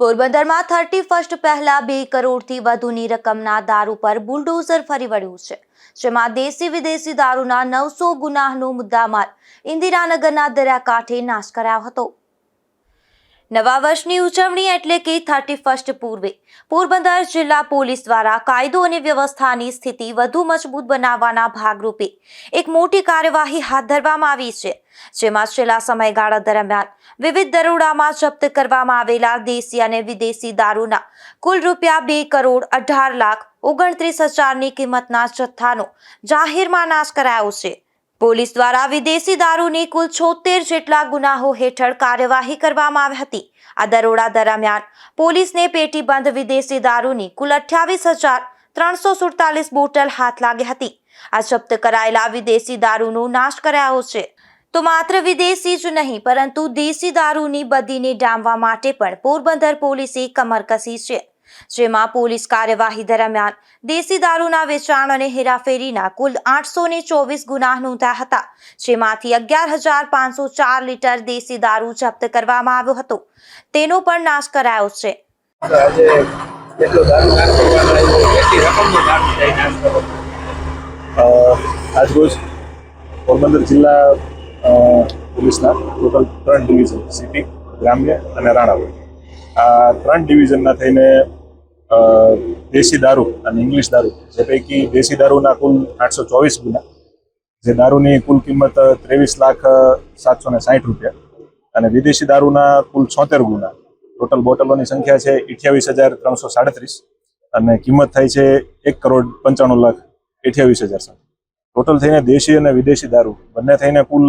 પોરબંદરમાં thirty first પહેલા બે કરોડથી વધુની રકમના દારૂ પર બુલડોઝર ફરી વળ્યું છે, જેમાં દેશી વિદેશી દારૂના નવસો ગુનાહનો મુદ્દામાલ ઇન્દિરાનગરના દરિયાકાંઠે નાશ કરાયો હતો. નવા વર્ષની ઉજવણી એટલે કે થર્ટી ફર્સ્ટ પૂર્વે. પોરબંદર જિલ્લા પોલીસ દ્વારા કાયદો અને વ્યવસ્થાની સ્થિતિ વધુ મજબૂત બનાવવાના ભાગરૂપે એક મોટી કાર્યવાહી હાથ ધરવામાં આવી છે, જેમાં છેલ્લા સમયગાળા દરમિયાન વિવિધ દરોડામાં જપ્ત કરવામાં આવેલા દેશી અને વિદેશી દારૂના કુલ રૂપિયા બે કરોડ અઢાર લાખ ઓગણત્રીસ હજારની કિંમતના જથ્થાનો જાહેરમાં નાશ કરાયો છે. પોલીસ દ્વારા વિદેશી દારૂની કુલ છોતેર જેટલા ગુનાહો હેઠળ કાર્યવાહી કરવામાં આવી હતી. આ દરોડા દરમિયાન પોલીસને પેટીબંધ વિદેશી દારૂની કુલ અઠ્યાવીસ હજાર ત્રણસો સુડતાલીસ બોટલ હાથ લાગી હતી. આ જપ્ત કરાયેલા વિદેશી દારૂનો નાશ કરાયો છે. તો માત્ર વિદેશી જ નહીં, પરંતુ દેશી દારૂની બદીને ડામવા માટે પણ પોરબંદર પોલીસે કમર કસી છે. જેમાં પોલીસ કાર્યવાહી દરમિયાન દેશી દારૂના વેચાણ અને હેરાફેરીના કુલ આઠસો ને ચોવીસ ગુના નોંધ્યા હતા, જેમાંથી અગિયાર હજાર પાંચસો ચાર લીટર દેશી દારૂ જપ્ત કરવામાં આવ્યો હતો. તેનો પણ નાશ કરાયો છે. આજરોજ પોરબંદર જિલ્લા પોલીસના ટોટલ ત્રણ ડિવિઝન સીપી ગ્રામ્ય અને રાણાવડ આ ત્રણ ડિવિઝનના થઈને દેશી દારૂ અને ઇંગ્લિશ દારૂ. જે પૈકી દેશી દારૂના કુલ આઠસો ચોવીસ ગુના. જે દારૂની કુલ કિંમત ત્રેવીસ લાખ સાતસો ને સાઠ રૂપિયા. અને વિદેશી દારૂના કુલ છોતેર ગુના. ટોટલ બોટલોની સંખ્યા છે અઠ્યાવીસ હજાર ત્રણસો સાડત્રીસ અને કિંમત થાય છે એક કરોડ પંચાણું લાખ અઠ્યાવીસ હજાર સાથે ટોટલ થઈને દેશી અને વિદેશી દારૂ. બંને થઈને કુલ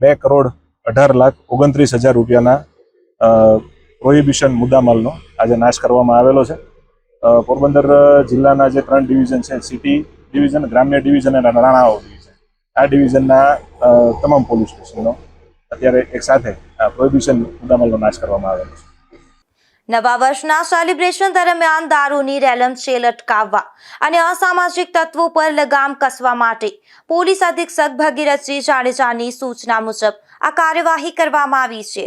બે કરોડ અઢાર લાખ ઓગણત્રીસ હજાર રૂપિયાના પ્રોહિબિશન મુદ્દામાલનો આજે નાશ કરવામાં આવેલો છે. પોરબંદર જિલ્લાના જે ત્રણ ડિવિઝન છે, સિટી ડિવિઝન, ગ્રામ્ય ડિવિઝન અને રાણાઓ ડિવિઝન. આ ડિવિઝનના તમામ પોલીસ સ્ટેશનનો અત્યારે એક સાથે આ પ્રોહિબિશન મુદ્દામાલનો નાશ કરવામાં આવેલો છે. નવા વર્ષના સેલિબ્રેશન દરમિયાન દારૂની રેલમ સેલ અટકાવવા અને અસામાજિક તત્વો પર લગામ કસવા માટે પોલીસ અધિક્ષક ભગીરથસિંહ જાડેજાની સૂચના મુજબ આ કાર્યવાહી કરવામાં આવી છે.